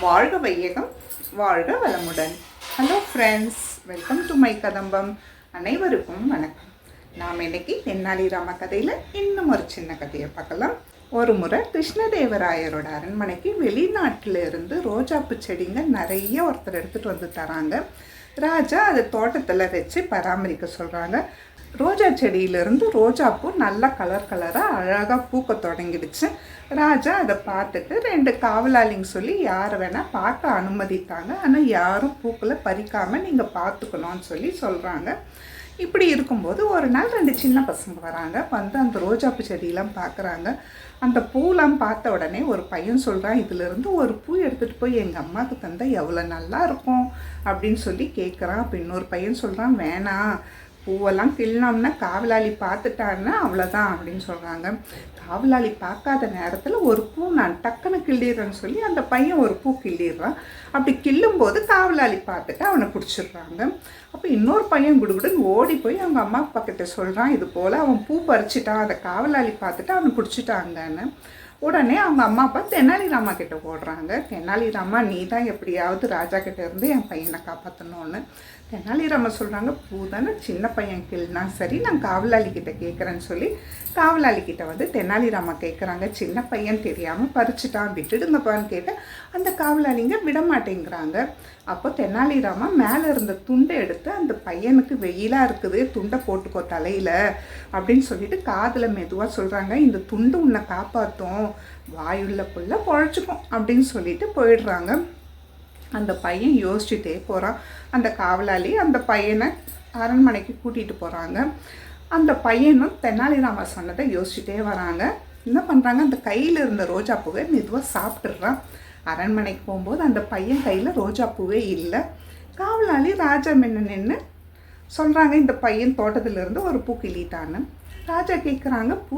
வாழ்க வையகம் வாழ்க வளமுடன். Hello friends welcome to my Kadambam அனைவருக்கும் வணக்கம். நாம் இன்னைக்கு தென்னாலிராம கதையில் இன்னும் ஒரு சின்ன கதையை பார்க்கலாம். ஒரு முறை கிருஷ்ணதேவராயரோட அரண்மனைக்கு வெளிநாட்டில் இருந்து ரோஜாப்பூ செடிங்க நிறைய ஒருத்தர் எடுத்துகிட்டு வந்து தராங்க. ராஜா அதை தோட்டத்தில் வச்சு பராமரிக்க சொல்கிறாங்க ரோஜா செடியிலிருந்து ரோஜாப்பூ நல்ல கலர் கலராக அழகாக பூக்க தொடங்கிடுச்சு. ராஜா அதை பார்த்துட்டு ரெண்டு காவலாளிங்க சொல்லி யார் வேணால் பார்க்க அனுமதித்தாங்க. ஆனால் யாரும் பூக்களை பறிக்காமல் நீங்கள் பார்த்துக்கணும்னு சொல்லி சொல்கிறாங்க இப்படி இருக்கும்போது ஒரு நாள் ரெண்டு சின்ன பசங்க வராங்க. வந்து அந்த ரோஜாப்பூ செடியெல்லாம் பார்க்குறாங்க அந்த பூலாம் பார்த்த உடனே ஒரு பையன் சொல்கிறான் இதிலிருந்து ஒரு பூ எடுத்துகிட்டு போய் எங்கள் அம்மாவுக்கு தந்தால் எவ்வளோ நல்லா இருக்கும்? அப்படின்னு சொல்லி கேட்குறான் அப்போ இன்னொரு பையன் சொல்கிறான் வேணாம். பூவெல்லாம் கிள்ளனோம்னா காவலாளி பார்த்துட்டாருன்னா அவ்வளோதான் அப்படின்னு சொல்கிறாங்க காவலாளி பார்க்காத நேரத்தில் ஒரு பூ நான் டக்குன்னு கிள்ளிடுறேன்னு சொல்லி அந்த பையன் ஒரு பூ கிள்ளிடுறான். அப்படி கிள்ளும்போது காவலாளி பார்த்துட்டு அவனை பிடிச்சிடுறாங்க. அப்போ இன்னொரு பையன் குடுகுடுன்னு ஓடி போய் அவங்க அம்மா அப்பா கிட்ட சொல்கிறான் இது போல் அவன் பூ பறிச்சிட்டான் அதை காவலாளி பார்த்துட்டு அவனை பிடிச்சிட்டாங்கன்னு. உடனே அவங்க அம்மா அப்பா தெனாலிராமா கிட்ட ஓடுறாங்க. தெனாலிராமா நீ தான் எப்படியாவது ராஜா கிட்ட இருந்து என் பையனை காப்பாற்றணும்னு தெனாலிராமா சொல்கிறாங்க பூதானே சின்ன பையன் கிள்னா சரி நான் காவலாளி கிட்ட கேட்குறேன்னு சொல்லி காவலாளி கிட்ட வந்து தெனாலிராமா கேட்குறாங்க சின்ன பையன் தெரியாமல் பறிச்சுட்டான் விட்டுடுங்கப்பான்னு கேட்டால் அந்த காவலாளிங்க விட மாட்டேங்கிறாங்க அப்போ தெனாலிராமா மேலே இருந்த துண்டை எடுத்து அந்த பையனுக்கு வெயிலாக இருக்குது துண்டை போட்டுக்கோ தலையில் அப்படின்னு சொல்லிட்டு காதில் மெதுவாக சொல்கிறாங்க இந்த துண்டு உன்னை காப்பாற்றும் வாயுள்ள புள்ள பொழைச்சிக்கும் அப்படின்னு சொல்லிட்டு போயிடுறாங்க. அந்த பையன் யோசிச்சுட்டே போகிறான் அந்த காவலாளி அந்த பையனை அரண்மனைக்கு கூட்டிகிட்டு போகிறாங்க அந்த பையனும் தெனாலிராமா சொன்னதை யோசிச்சுட்டே வராங்க. என்ன பண்ணுறாங்க அந்த கையில் இருந்த ரோஜா பூவை மெதுவாக சாப்பிட்றான் அரண்மனைக்கு போகும்போது அந்த பையன் கையில் ரோஜா பூவே இல்லை. காவலாளி ராஜா மென்னு நின்று சொல்கிறாங்க இந்த பையன் தோட்டத்திலிருந்து ஒரு பூ கிளிட்டான்னு ராஜா கேட்குறாங்க பூ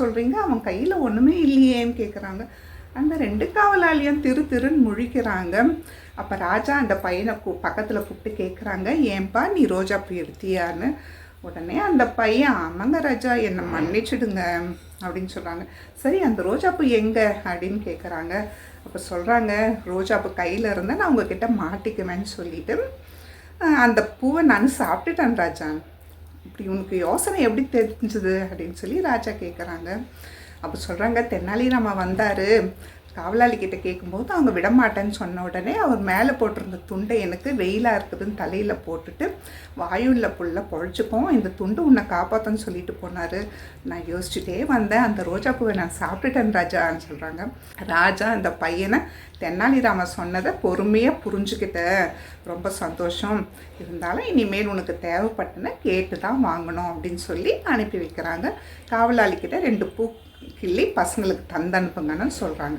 சொல்கிறீங்க அவன் கையில் ஒன்றுமே இல்லையேன்னு கேட்குறாங்க அந்த ரெண்டு காவலாளியும் திரு திருன்னு முழிக்கிறாங்க. அப்போ ராஜா அந்த பையனை கூ பக்கத்தில் கூப்பிட்டு கேட்குறாங்க ஏன்பா நீ ரோஜா பூ எடுத்தியான்னு? உடனே அந்த பையன் ஆமாங்க ராஜா என்னை மன்னிச்சிடுங்க அப்படின்னு சொல்கிறாங்க சரி அந்த ரோஜா பூ எங்கே? அப்படின்னு கேட்குறாங்க அப்போ சொல்கிறாங்க ரோஜாப்பூ கையில் இருந்தால் நான் உங்ககிட்ட மாட்டிக்குவேன்னு சொல்லிட்டு அந்த பூவை நான் சாப்பிட்டுட்டேன் ராஜா. இப்படி உனக்கு யோசனை எப்படி தெரிஞ்சுது அப்படின்னு சொல்லி ராஜா கேட்குறாங்க அப்போ சொல்கிறாங்க தென்னாலிராமா வந்தார். காவலாளி கிட்ட கேட்கும்போது அவங்க விடமாட்டேன்னு சொன்ன உடனே அவர் மேலே போட்டிருந்த துண்டை எனக்கு வெயிலாக இருக்குதுன்னு தலையில் போட்டுட்டு வாயுள்ள புல்ல பொழைச்சிக்கும் இந்த துண்டு உன்னை காப்பாற்றன்னு சொல்லிட்டு போனார். நான் யோசிச்சுட்டே வந்தேன். அந்த ரோஜா பூவை நான் சாப்பிட்டுட்டேன் ராஜான்னு சொல்கிறாங்க ராஜா அந்த பையனை தென்னாலிராம சொன்னதை பொறுமையாக புரிஞ்சுக்கிட்டேன் ரொம்ப சந்தோஷம். இருந்தாலும் இனிமேல் உனக்கு தேவைப்பட்டுன்னு கேட்டு தான் வாங்கணும் அப்படின்னு சொல்லி அனுப்பி வைக்கிறாங்க. காவலாளிக்கிட்ட ரெண்டு பூ கிள்ளி பசங்களுக்கு தந்து அனுப்புங்கன்னு சொல்கிறாங்க